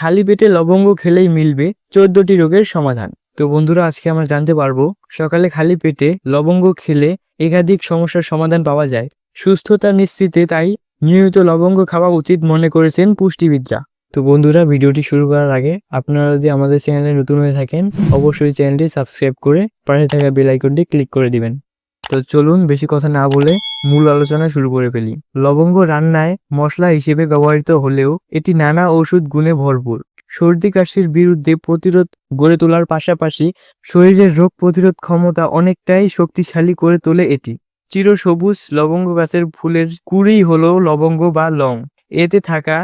খালি পেটে লবঙ্গ খেলেই মিলবে চোদ্দটি রোগের সমাধান। তো বন্ধুরা, আজকে আমরা জানতে পারব, সকালে খালি পেটে লবঙ্গ খেলে একাধিক সমস্যার সমাধান পাওয়া যায়। সুস্থতা নিশ্চিতে তাই নিয়মিত লবঙ্গ খাওয়া উচিত মনে করেছেন পুষ্টিবিদরা। তো বন্ধুরা, ভিডিওটি শুরু করার আগে আপনারা যদি আমাদের চ্যানেলে নতুন হয়ে থাকেন, অবশ্যই চ্যানেলটি সাবস্ক্রাইব করে পাশে থাকা বেল আইকনটি ক্লিক করে দিবেন। তো চলুন বেশি কথা না বলে মূল আলোচনা শুরু করে ফেলি। লবঙ্গ রান্নায় মশলা হিসেবে ব্যবহৃত হলেও এটি নানা ঔষধ গুণে ভরপুর। সর্দি কাশির বিরুদ্ধে প্রতিরোধ গড়ে তোলার পাশাপাশি শরীরের রোগ প্রতিরোধ ক্ষমতা অনেকটাই শক্তিশালী করে তোলে এটি। চিরসবুজ লবঙ্গ গাছের ফুলের কুড়ি হলো লবঙ্গ বা লং। এতে থাকা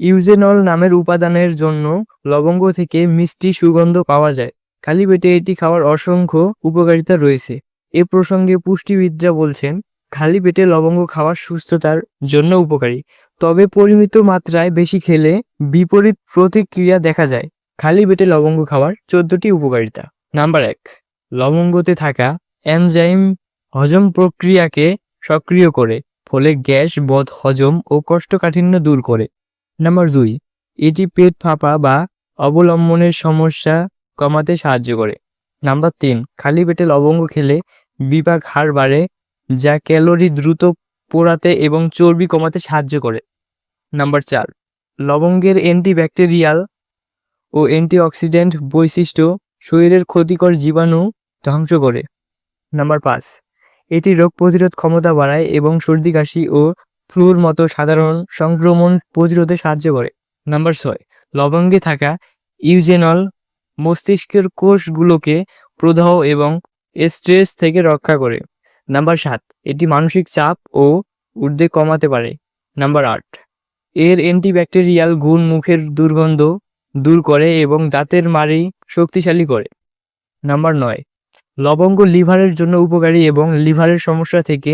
ইউজেনল নামের উপাদানের জন্য লবঙ্গ থেকে মিষ্টি সুগন্ধ পাওয়া যায়। খালি পেটে এটি খাওয়ার অসংখ্য উপকারিতা রয়েছে। এ প্রসঙ্গে পুষ্টিবিদরা বলছেন, খালি পেটে লবঙ্গ খাওয়া সুস্থতার জন্য উপকারী, তবে পরিমিত মাত্রায় বেশি খেলে বিপরীত প্রতিক্রিয়া দেখা যায়। খালি পেটে লবঙ্গ খাওয়ার চোদ্দটি উপকারিতা। নাম্বার এক, লবঙ্গতে থাকা এনজাইম হজম প্রক্রিয়াকে সক্রিয় করে, ফলে গ্যাস বধ হজম ও কোষ্ঠকাঠিন্য দূর করে। নাম্বার দুই, এটি পেট ফাঁপা বা অবলম্বনের সমস্যা কমাতে সাহায্য করে। নাম্বার তিন, খালি পেটে লবঙ্গ খেলে বিপাক হার বাড়ে, যা ক্যালোরি দ্রুত পোড়াতে এবং চর্বি কমাতে সাহায্য করে। নাম্বার চার, লবঙ্গের অ্যান্টিব্যাকটেরিয়াল ও অ্যান্টিঅক্সিডেন্ট বৈশিষ্ট্য শরীরের ক্ষতিকর জীবাণু ধ্বংস করে। নাম্বার পাঁচ, এটি রোগ প্রতিরোধ ক্ষমতা বাড়ায় এবং সর্দি, কাশি ও ফ্লুর মতো সাধারণ সংক্রমণ প্রতিরোধে সাহায্য করে। নাম্বার ছয়, লবঙ্গে থাকা ইউজেনল মস্তিষ্কের কোষগুলোকে প্রদাহ এবং স্ট্রেস থেকে রক্ষা করে। নাম্বার সাত, এটি মানসিক চাপ ও উদ্বেগ কমাতে পারে। নাম্বার আট, এর অ্যান্টিব্যাকটেরিয়াল গুণ মুখের দুর্গন্ধ দূর করে এবং দাঁতের মাড়ি শক্তিশালী করে। নাম্বার নয়, লবঙ্গ লিভারের জন্য উপকারী এবং লিভারের সমস্যা থেকে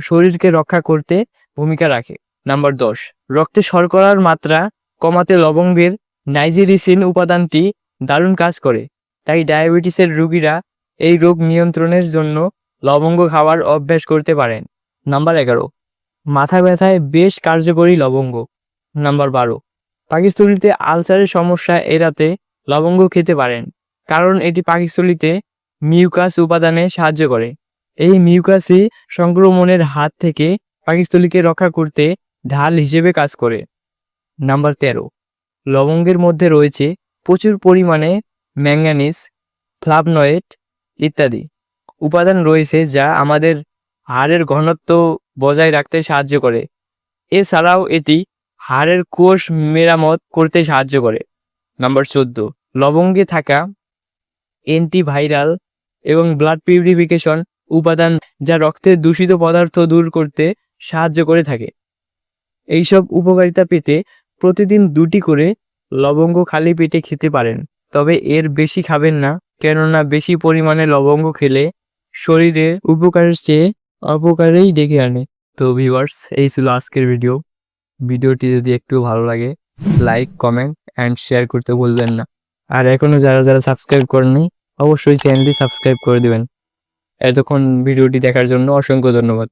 শরীরকে রক্ষা করতে ভূমিকা রাখে। নাম্বার দশ, রক্তে শর্করার মাত্রা কমাতে লবঙ্গের নাইজেরিসিন উপাদানটি দারুণ কাজ করে। তাই ডায়াবেটিসের রোগীরা এই রোগ নিয়ন্ত্রণের জন্য লবঙ্গ খাওয়ার অভ্যাস করতে পারেন। নাম্বার এগারো, মাথা ব্যথায় বেশ কার্যকরী লবঙ্গ। নাম্বার বারো পাকিস্তলিতে আলসারের সমস্যা এড়াতে লবঙ্গ খেতে পারেন, কারণ এটি পাকিস্তলিতে মিউকাস উপাদানে সাহায্য করে। এই মিউকাসই সংক্রমণের হাত থেকে পাকিস্তলিকে রক্ষা করতে ঢাল হিসেবে কাজ করে। নাম্বার তেরো, লবঙ্গের মধ্যে রয়েছে প্রচুর পরিমাণে ম্যাঙ্গানিস ফ্লাভনয়েড ইত্যাদি উপাদান রয়েছে যা আমাদের হাড়ের ঘনত্ব বজায় রাখতে সাহায্য করে। এছাড়াও এটি হাড়ের কোষ মেরামত করতে সাহায্য করে। নাম্বার চোদ্দ, লবঙ্গে থাকা অ্যান্টিভাইরাল এবং ব্লাড পিউরিফিকেশন উপাদান যা রক্তের দূষিত পদার্থ দূর করতে সাহায্য করে থাকে। এইসব উপকারিতা পেতে প্রতিদিন দুটি করে লবঙ্গ খালি পেটে খেতে পারেন, তবে এর বেশি খাবেন না, কেননা বেশি পরিমাণে লবঙ্গ খেলে শরীরে উপকারের চেয়ে অপকারেই ডেকে আনে। তো ভিউয়ার্স এই ছিল আজকের ভিডিও ভিডিওটি যদি একটু ভালো লাগে লাইক কমেন্ট অ্যান্ড শেয়ার করতে ভুলবেন না। আর এখনও যারা যারা সাবস্ক্রাইব করেননি, অবশ্যই চ্যানেলটি সাবস্ক্রাইব করে দিবেন। এতক্ষণ ভিডিওটি দেখার জন্য অসংখ্য ধন্যবাদ।